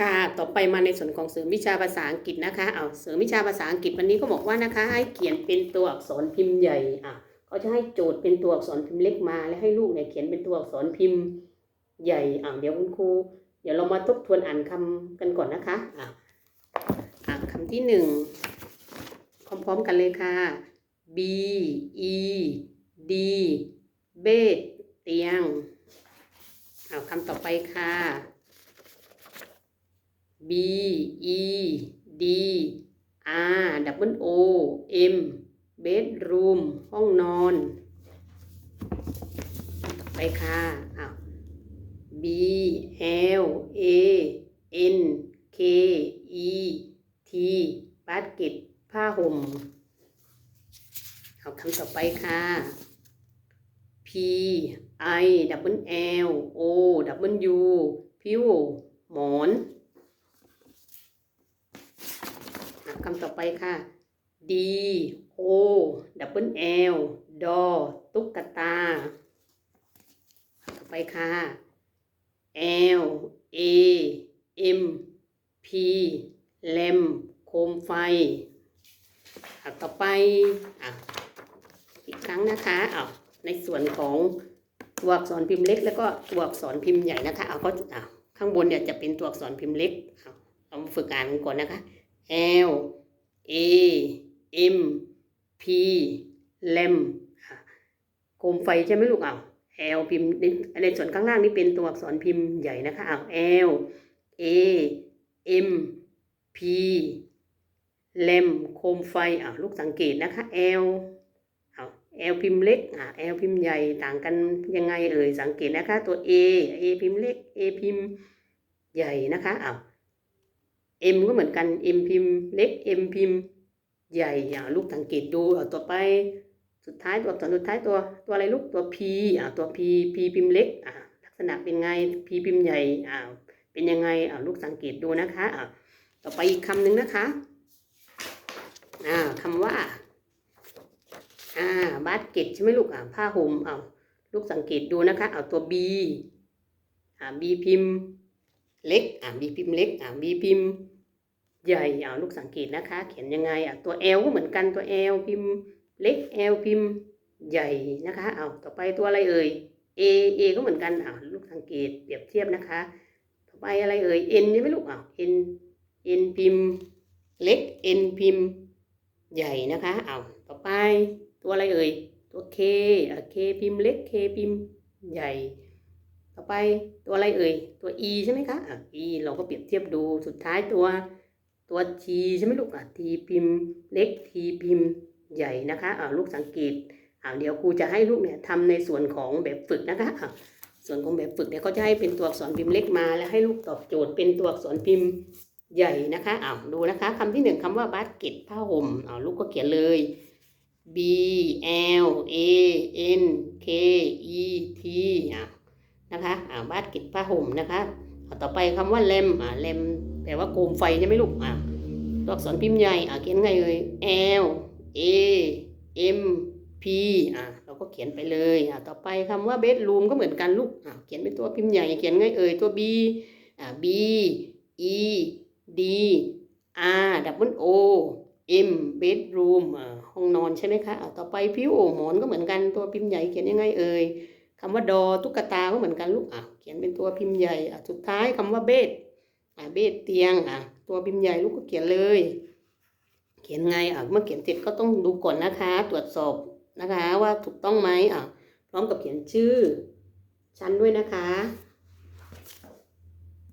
ค่ะ ต่อไปมาในส่วนของเสริมวิชาภาษาอังกฤษนะคะ เอาเสริมวิชาภาษาอังกฤษวันนี้ก็บอกว่านะคะ ให้เขียนเป็นตัวอักษรพิมพ์ใหญ่ อะเขาจะให้โจทย์เป็นตัวอักษรพิมพ์เล็กมา แล้วให้ลูกเนี่ยเขียนเป็นตัวอักษรพิมพ์ใหญ่ อะเดี๋ยวคุณครู เดี๋ยวเรามาทบทวนอ่านคำกันก่อนนะคะ อะอะคำที่หนึ่งพร้อมๆกันเลยค่ะ B E D เบดเตียง เอาคำต่อไปค่ะ B E D R W O M bedroom ห้องนอนต่อไปค่ะอ้าว B L A N K E T basket ผ้าห่มเอาคำต่อไปค่ะ P I W L O W พิวหมอนอะ คำต่อไปค่ะ D O W L ดอตุ๊กตา ต่อไปค่ะ L A M P แลมโคมไฟอะต่อไปอะอีกครั้งนะคะเอาในส่วนของตัวอักษรพิมพ์เล็ก แล้วก็ตัวอักษรพิมพ์ใหญ่นะคะเอาก็อะข้างบนเนี่ยจะเป็นตัวอักษรพิมพ์เล็กเอาเรามาฝึกอ่านกันก่อนนะคะ L A M P แลมโคมไฟใช่ไหมลูกเอา L พิมพ์ในส่วนข้างล่างนี่เป็นตัวอักษรพิมพ์ใหญ่นะคะเอา L A M P เลมโคมไฟอะลูกสังเกตนะคะ L เอา L พิมพ์เล็กอะ L พิมพ์ใหญ่ต่างกันยังไงเอ่ยสังเกตนะคะตัว A A พิมพ์เล็ก A พิมพ์ใหญ่นะคะเอา M ก็เหมือนกัน M พิมพ์เล็ก M พิมพ์ ใหญ่อะลูกสังเกตดูเอาต่อไป สุดท้ายตัวอักษรสุดท้ายตัวตัวอะไรลูกตัว P อะตัว P P พิมพ์เล็กอะลักษณะเป็นไง P พิมพ์ใหญ่อะเป็นยังไงอะลูกสังเกตดูนะคะอะต่อไปอีกคำหนึ่งนะคะอ่าคำว่าอ่าบาสเกตใช่ไหมลูกอ่าผ้าห่มเอาลูกสังเกตดูนะคะเอาตัว B อ่า B พิมพ์เล็กอ่า B พิมพ์เล็กอ่า B พิมพ์ ใหญ่เอาลูกสังเกตนะคะ เขียนยังไงอะตัว L ก็เหมือนกันตัว L พิมพ์ เล็ก L พิมพ์ ใหญ่นะคะเอาต่อไปตัวอะไรเอ่ย A A ก็เหมือนกันอ่าลูกสังเกตเปรียบเทียบนะคะ ต่อไปอะไรเอ่ย N ใช่ไหมลูกอ่า N N พิมพ์ เล็ก N พิมพ์ ใหญ่นะคะเอาต่อไปตัวอะไรเอ่ยตัว K อะ K พิมพ์เล็ก K พิมพ์ ใหญ่ต่อไปตัวอะไรเอ่ย ตัว E ใช่ไหมคะอะ E เราก็เปรียบเทียบดู สุดท้ายตัว ตัว T ใช่ไหมลูกอะ T พิมพ์เล็ก T พิมพ์ใหญ่นะคะอ่าลูกสังเกตอ่าเดี๋ยวครูจะให้ลูกเนี่ยทำในส่วนของแบบฝึกนะคะอะส่วนของแบบฝึกเนี่ยเขาจะให้เป็นตัวอักษรพิมพ์เล็กมา แล้วให้ลูกตอบโจทย์เป็นตัวอักษรพิมพ์ใหญ่นะคะอ้าวดูนะคะคำที่หนึ่งคำว่าบาสเกตผ้าห่มอ้าวลูกก็เขียนเลย B L A N K E T อะนะคะอ่าบาสเกตผ้าห่มนะคะเอาต่อไปคำว่าเลมอ่าเลม แปลว่าโคมไฟใช่ไหมลูกอ่าตัวอักษรพิมพ์ใหญ่อ่าเขียนไงเลย L A M P อ่าเราก็เขียนไปเลยอ่าต่อไปคำว่าเบดรูมก็เหมือนกันลูกอ่าเขียนเป็นตัวพิมพ์ใหญ่เขียนไงเอ่ยตัว B อ่า B E D R W O M bedroom อ่าห้องนอนใช่ไหมคะอ่าต่อไปพิวโอหมอนก็เหมือนกันตัวพิมพ์ใหญ่เขียนยังไงเอ่ยคำว่าดอตุ๊กตาก็เหมือนกันลูกอะเขียนเป็นตัวพิมพ์ใหญ่อะสุดท้ายคำว่าเบด อ่าเบดเตียงอะตัวบิมใหญ่ลูกก็เขียนเลย เขียนไงอะเมื่อเขียนเสร็จก็ต้องดูก่อนนะคะ ตรวจสอบนะคะ ว่าถูกต้องไหมอะพร้อมกับเขียนชื่อชั้นด้วยนะคะ